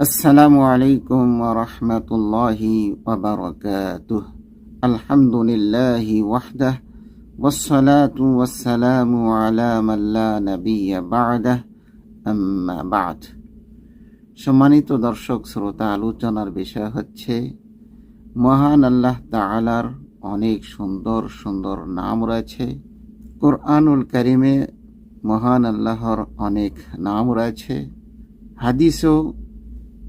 السلام عليكم ورحمة الله وبركاته الحمد لله وحده والصلاة والسلام على من لا نبي بعده أما بعد সম্মানিত দর্শক শ্রোতা আলোচনার বিষয় হচ্ছে মহান আল্লাহ তাআলার অনেক সুন্দর সুন্দর নাম রয়েছে কোরআনুল করিমে মহান আল্লাহর অনেক নাম রয়েছে হাদিসও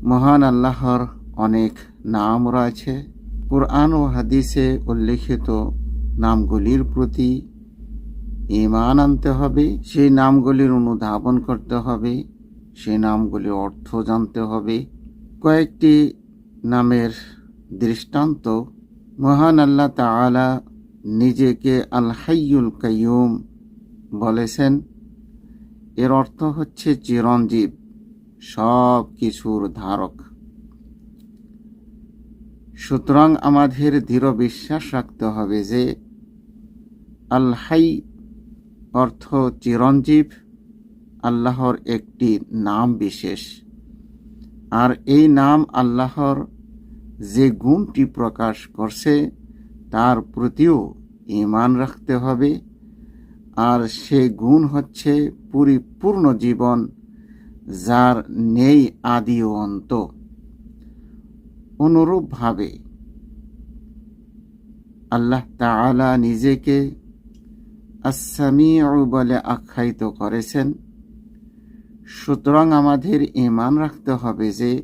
মহান আল্লাহর অনেক নাম রয়েছে। কোরআন ও হাদিসে উল্লেখিত নামগুলির প্রতি ইমান আনতে হবে, সেই নামগুলির অনুধাবন করতে হবে, সেই নামগুলির অর্থ জানতে হবে। কয়েকটি নামের দৃষ্টান্ত, মহান আল্লাহ তাআলা নিজেকে আল হাইয়ুল কাইয়ুম বলেছেন। এর অর্থ হচ্ছে চিরঞ্জীব। সব কিছুর ধারক। সুতরাং আমাদের দৃঢ় বিশ্বাস রাখতে হবে যে আল হাই অর্থ চিরঞ্জীব, আল্লাহর একটি নাম বিশেষ। আর এই নাম আল্লাহর যে গুণটি প্রকাশ করছে, তার প্রতিও ইমান রাখতে হবে। আর সে গুণ হচ্ছে পরিপূর্ণ জীবন যার নেই আদি ও অন্ত। অনুরূপভাবে আল্লাহ তাআলা নিজেকে আসামিউ বলে আখ্যায়িত করেছেন। সুতরাং আমাদের ইমান রাখতে হবে যে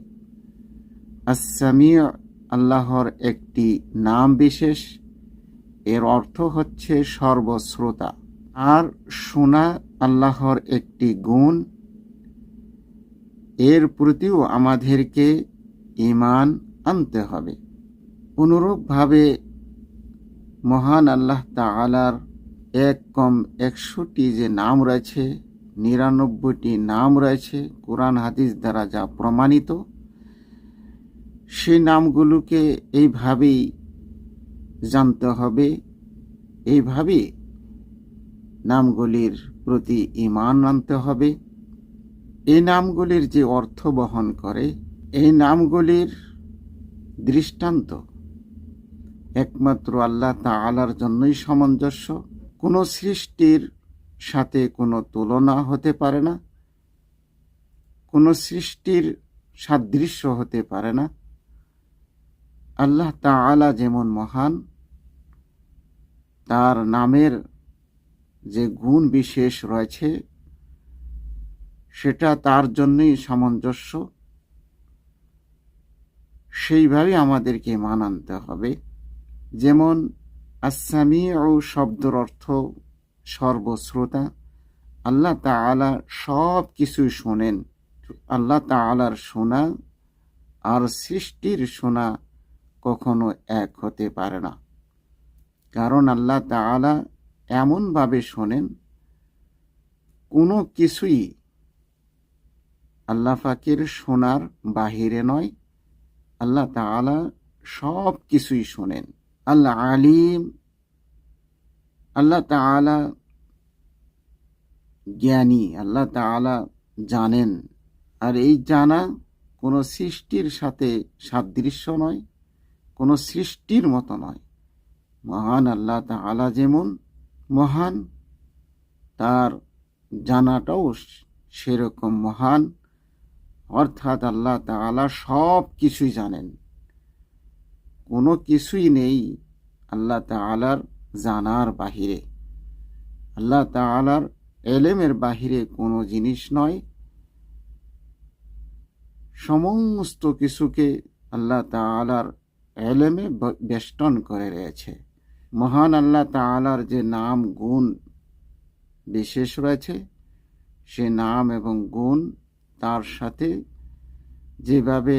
আসামিউ আল্লাহর একটি নাম বিশেষ, এর অর্থ হচ্ছে সর্বশ্রোতা। আর শোনা আল্লাহর একটি গুণ এর প্রতিও আমাদেরকে ইমান আনতে হবে। অনুরূপভাবে মহান আল্লাহ তালার এক কম একশোটি যে নাম রয়েছে, নিরানব্বইটি নাম রয়েছে, কোরআন হাদিস দ্বারা যা প্রমাণিত, সেই নামগুলোকে এইভাবেই জানতে হবে। এইভাবেই নামগুলির প্রতি ইমান আনতে হবে। এই নামগুলির যে অর্থ বহন করে, এই নামগুলির দৃষ্টান্ত একমাত্র আল্লাহ তালার জন্যই সামঞ্জস্য। কোনো সৃষ্টির সাথে কোনো তুলনা হতে পারে না, কোনো সৃষ্টির সাদৃশ্য হতে পারে না। আল্লাহ তাআলা যেমন মহান, তার নামের যে গুণ বিশেষ রয়েছে সেটা তার জন্যই সামঞ্জস্য। সেইভাবে আমাদেরকে মান আনতে হবে। যেমন আসামি ও শব্দর অর্থ সর্বশ্রোতা। আল্লাহ তাআলা সব কিছুই শোনেন। আল্লাহ তাআলার শোনা আর সৃষ্টির শোনা কখনো এক হতে পারে না। কারণ আল্লাহ তাআলা এমনভাবে শোনেন, কোনো কিছুই আল্লাহ ফাকের শোনার বাহিরে নয়। আল্লাহ তাআলা সব কিছুই শোনেন। আল্লাহ আলিম। আল্লাহ তাআলা জ্ঞানী। আল্লাহ তাআলা জানেন। আর এই জানা কোনো সৃষ্টির সাথে সাদৃশ্য নয়, কোনো সৃষ্টির মতো নয়। মহান আল্লাহ তাআলা যেমন মহান, তার জানাটাও সেরকম মহান। অর্থাৎ আল্লাহ তাআলা সব কিছুই জানেন। কোনো কিছুই নেই আল্লাহ তাআলার জানার বাহিরে। আল্লাহ তাআলার এলেমের বাহিরে কোনো জিনিস নয়। সমস্ত কিছুকে আল্লাহ তাআলার এলেমে বেষ্টন করে রয়েছে। মহান আল্লাহ তাআলার যে নাম, গুণ বিশেষ রয়েছে, সে নাম এবং গুণ তার সাথে যেভাবে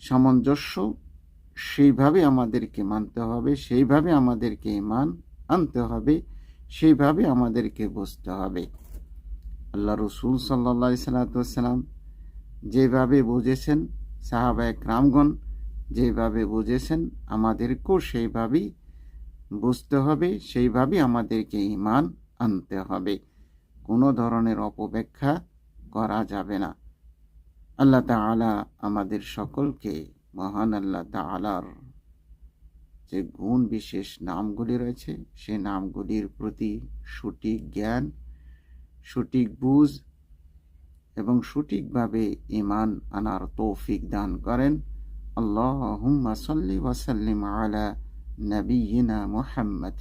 সামঞ্জস্য, সেইভাবে আমাদেরকে মানতে হবে, সেইভাবে আমাদেরকে ইমান আনতে হবে, সেইভাবে আমাদেরকে বুঝতে হবে। আল্লাহ রসুল সাল্লা সাল্লাম যেভাবে বুঝেছেন সাহাবায়ক রামগণ যেভাবে বুঝেছেন, আমাদেরকেও সেইভাবেই বুঝতে হবে, সেইভাবেই আমাদেরকে ইমান আনতে হবে। কোনো ধরনের অপব্যাখ্যা করা যাবে না। আল্লাহ তাআলা আমাদের সকলকে মহান আল্লাহ তাআলার যে গুণ বিশেষ নামগুলি রয়েছে, সে নামগুলির প্রতি সঠিক জ্ঞান, সঠিক বুঝ এবং সঠিকভাবে ইমান আনার তৌফিক দান করেন। আল্লাহুম্মা সাল্লি ওয়াসাল্লিম আলা নবিয়িনা মুহাম্মদ।